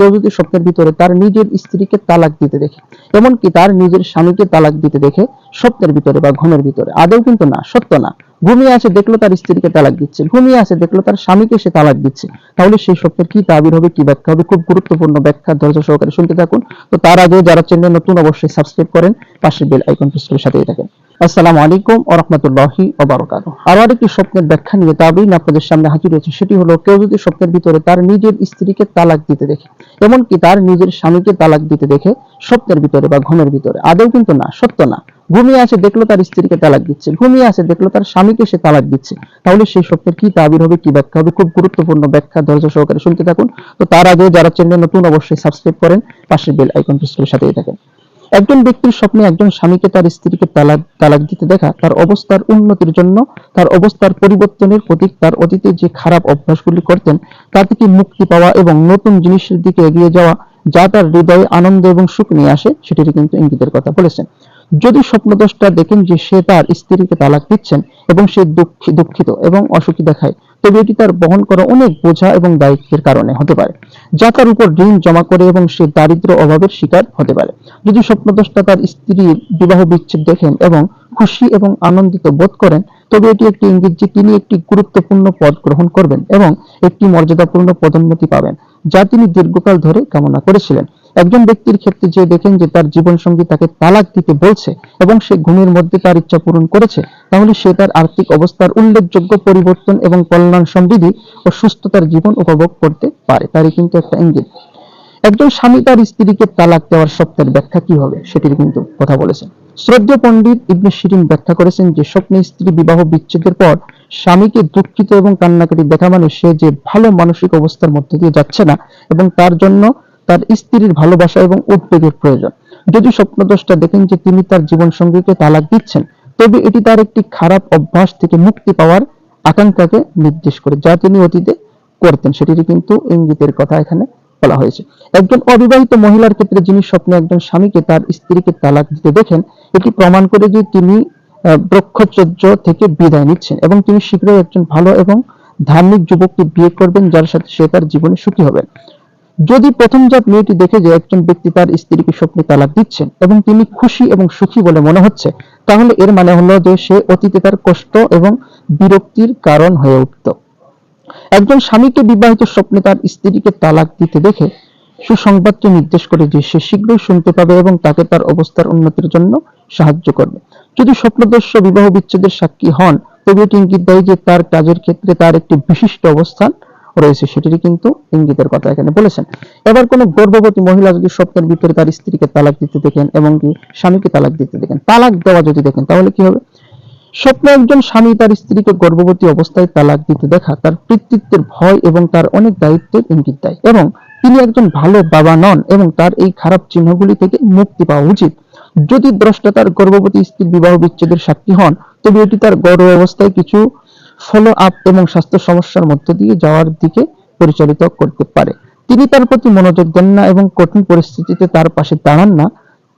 কেউ যদি স্বপ্নের ভিতরে তার নিজের স্ত্রীকে তালাক দিতে দেখে, এমনকি তার নিজের স্বামীকে তালাক দিতে দেখে স্বপ্নের ভিতরে বা ঘুমের ভিতরে, আদৌ কিন্তু না, সত্য না। ঘুমিয়ে আছে দেখল তার স্ত্রীকে তালাক দিচ্ছে। ঘুমিয়ে আছে দেখল তার স্বামীকে সে তালাক দিচ্ছে। তাহলে সেই স্বপ্নের কি তাবির হবে, কি ব্যাখ্যা হবে? খুব গুরুত্বপূর্ণ ব্যাখ্যা, ধৈর্য সহকারে শুনতে থাকুন। তো তার আগে যারা চ্যানেল নতুন, অবশ্যই সাবস্ক্রাইব করেন পাশের বেল আইকন প্রেস করে সাথেই থাকেন। আসসালামু আলাইকুম ওয়া রাহমাতুল্লাহি ওয়া বারাকাতুহু। আরও আরেকটি স্বপ্নের ব্যাখ্যা নিয়ে তাবিন আপনাদের সামনে হাজির হয়েছে। সেটি হলো, কেউ যদি স্বপ্নের ভিতরে তার নিজের স্ত্রীকে তালাক দিতে দেখে, এমনকি তার নিজের স্বামীকে তালাক দিতে দেখে, স্বপ্নের ভিতরে বা ঘুমের ভিতরে, আদৌ কিন্তু না, সত্য না। ঘুমিয়ে আছে দেখল তার স্ত্রীকে তালাক দিচ্ছে। ঘুমিয়ে আছে দেখল তার স্বামীকে সে তালাক দিচ্ছে। তাহলে সেই স্বপ্নের কি তাবির হবে, কি ব্যাখ্যা হবে? খুব গুরুত্বপূর্ণ ব্যাখ্যা, ধৈর্য সহকারে শুনতে থাকুন। তো তার আগে যারা চ্যানেল নতুন অবশ্যই সাবস্ক্রাইব করেন, পাশের বেল আইকন প্রেস করে সাথেই থাকেন। একজন ব্যক্তির স্বপ্নে একজন স্বামীকে তার স্ত্রীকে তালাক তালাক দিতে দেখা, তার অবস্থার উন্নতির জন্য, তার অবস্থার পরিবর্তনের প্রতীক, তার অতীতে যে খারাপ অভ্যাসগুলি করতেন তা থেকে মুক্তি পাওয়া এবং নতুন জিনিসের দিকে এগিয়ে যাওয়া, যা তার হৃদয়ে আনন্দ এবং সুখ নিয়ে আসে সেটির কিন্তু ইঙ্গিতের কথা বলেছেন। যদি স্বপ্নদোষটা দেখেন যে সে তার স্ত্রীকে তালাক দিচ্ছেন এবং সে দুঃখী, দুঃখিত এবং অসুখী দেখায়, তবে এটি তার বহন করা অনেক বোঝা এবং দায়িত্বের কারণে হতে পারে, যা তার উপর ঋণ জমা করে এবং সে দারিদ্র অভাবের শিকার হতে পারে। যদি স্বপ্নদোষটা তার স্ত্রীর বিবাহ বিচ্ছেদ দেখেন এবং খুশি এবং আনন্দিত বোধ করেন, তবে এটি একটি ইঙ্গিত যে তিনি একটি গুরুত্বপূর্ণ পদ গ্রহণ করবেন এবং একটি মর্যাদাপূর্ণ পদোন্নতি পাবেন, যা তিনি দীর্ঘকাল ধরে কামনা করেছিলেন। একজন ব্যক্তির ক্ষেত্রে যে দেখেন যে তার জীবন সঙ্গী তাকে তালাক দিতে বলছে এবং সে ঘুমের মধ্যে তার ইচ্ছা পূরণ করেছে, তাহলে সে তার আর্থিক অবস্থার উল্লেখযোগ্য পরিবর্তন এবং কল্যাণ সমৃদ্ধি ও সুস্থতার জীবন উপভোগ করতে পারে। তারই কিন্তু একটা ইঙ্গিত। একজন স্বামী তার স্ত্রীকে তালাক দেওয়ার সত্যের ব্যাখ্যা কি হবে সেটির কিন্তু কথা বলেছেন। শ্রদ্ধেয় পণ্ডিত ইবনে শিরিন ব্যাখ্যা করেছেন যে স্বপ্নে স্ত্রী বিবাহ বিচ্ছেদের পর স্বামীকে দুঃখিত এবং কান্নাকাটি দেখা মানে সে যে ভালো মানসিক অবস্থার মধ্যে দিয়ে যাচ্ছে না এবং তার জন্য তার স্ত্রীর ভালোবাসা এবং উদ্বেগের প্রয়োজন। যদি স্বপ্নদোষটা দেখেন যে তিনি তার জীবন সঙ্গীকে তালাক দিচ্ছেন তবে এটি তার একটি খারাপ অভ্যাস থেকে মুক্তি পাওয়ার আকাঙ্ক্ষাকে নির্দেশ করে যা তিনি অতীতে করতেন। সেটিরই কিন্তু ইঙ্গিতের কথা এখানে বলা হয়েছে। একজন অবিবাহিত মহিলার ক্ষেত্রে যিনি স্বপ্নে একজন স্বামীকে তার স্ত্রীকে তালাক দিতে দেখেন এটি প্রমাণ করে যে তিনি আহ, ব্রহ্মচর্য থেকে বিদায় নিচ্ছেন এবং তিনি শীঘ্রই একজন ভালো এবং ধার্মিক যুবককে বিয়ে করবেন যার সাথে সে তার জীবনে সুখী হবেন যদি প্রথম জাত মেয়েটি দেখে যে একজন ব্যক্তি তার স্ত্রীকে স্বপ্নে তালাক দিচ্ছেন এবং তিনি খুশি এবং সুখী বলে মনে হচ্ছে, তাহলে এর মানে হলো যে সে অতীতে তার কষ্ট এবং বিরক্তির কারণ হয়ে উঠত। একজন স্বামীকে বিবাহিত স্বপ্নে তার স্ত্রীকে তালাক দিতে দেখে সুসংবাদটি নির্দেশ করে যে সে শীঘ্রই শুনতে পাবে এবং তাকে তার অবস্থার উন্নতির জন্য সাহায্য করবে। যদি স্বপ্নদর্শ বিবাহ বিচ্ছেদের সাক্ষী হন, তবে এটি ইঙ্গিত দেয় যে তার কাজের ক্ষেত্রে তার একটি বিশিষ্ট অবস্থান রয়েছে, সেটিরই কিন্তু ইঙ্গিতের কথা এখানে বলেছেন। এবার কোন গর্ভবতী মহিলা যদি স্বপ্নের ভিতরে তার স্ত্রীকে তালাক দিতে দেখেন এবং কি স্বামীকে তালাক দিতে দেখেন, তালাক দেওয়া যদি দেখেন, তাহলে কি হবে? স্বপ্নে একজন স্বামী তার স্ত্রীকে গর্ভবতী অবস্থায় তালাক দিতে দেখা তার পিতৃত্বের ভয় এবং তার অনেক দায়িত্বের ইঙ্গিত দেয় এবং তিনি একজন ভালো বাবা নন এবং তার এই খারাপ চিহ্নগুলি থেকে মুক্তি পাওয়া উচিত। যদি দ্রষ্টা তার গর্ভবতী স্ত্রীর বিবাহ বিচ্ছেদের সাক্ষী হন, তবে এটি তার গর্ভ অবস্থায় কিছু ফলো আপ এবং স্বাস্থ্য সমস্যার মধ্য দিয়ে যাওয়ার দিকে পরিচালিত করতে পারে। তিনি তার প্রতি মনোযোগ দেন না এবং কঠিন পরিস্থিতিতে তার পাশে দাঁড়ান না,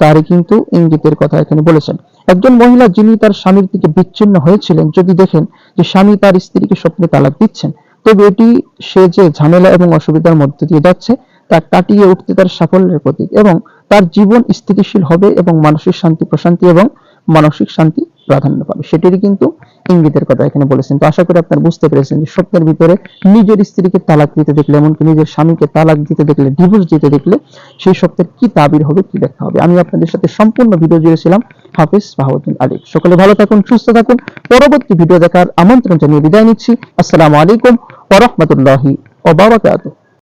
তারই কিন্তু ইঙ্গিতের কথা এখানে বলেছেন। একজন মহিলা যিনি তার স্বামীর থেকে বিচ্ছিন্ন হয়েছিলেন, যদি দেখেন যে স্বামী তার স্ত্রীকে স্বপ্নে তালাক দিচ্ছেন, তবে এটি সে যে ঝামেলা এবং অসুবিধার মধ্য দিয়ে যাচ্ছে, তা কাটিয়ে উঠতে তার সাফল্যের প্রতীক এবং তার জীবন স্থিতিশীল হবে এবং মানসিক শান্তি প্রশান্তি এবং মানসিক শান্তি প্রাধান্য পাবে। সেটিরই কিন্তু ইঙ্গিতের কথা এখানে বলেছেন। তো আশা করি আপনারা বুঝতে পেরেছেন যে স্বপ্নের ভিতরে নিজের স্ত্রীকে তালাক দিতে দেখলে, এমনকি নিজের স্বামীকে তালাক দিতে দেখলে ডিভোর্স দিতে দেখলে, সেই স্বপ্নের কি তাবির হবে, কি ব্যাখ্যা হবে? আমি আপনাদের সাথে সম্পূর্ণ ভিডিও জুড়েছিলাম হাফিজ বাহাউদ্দিন আলী। সকলে ভালো থাকুন, সুস্থ থাকুন। পরবর্তী ভিডিও দেখার আমন্ত্রণ জানিয়ে বিদায় নিচ্ছি। আসসালামু আলাইকুম ওয়া রাহমাতুল্লাহি ওয়া বারাকাতুহু।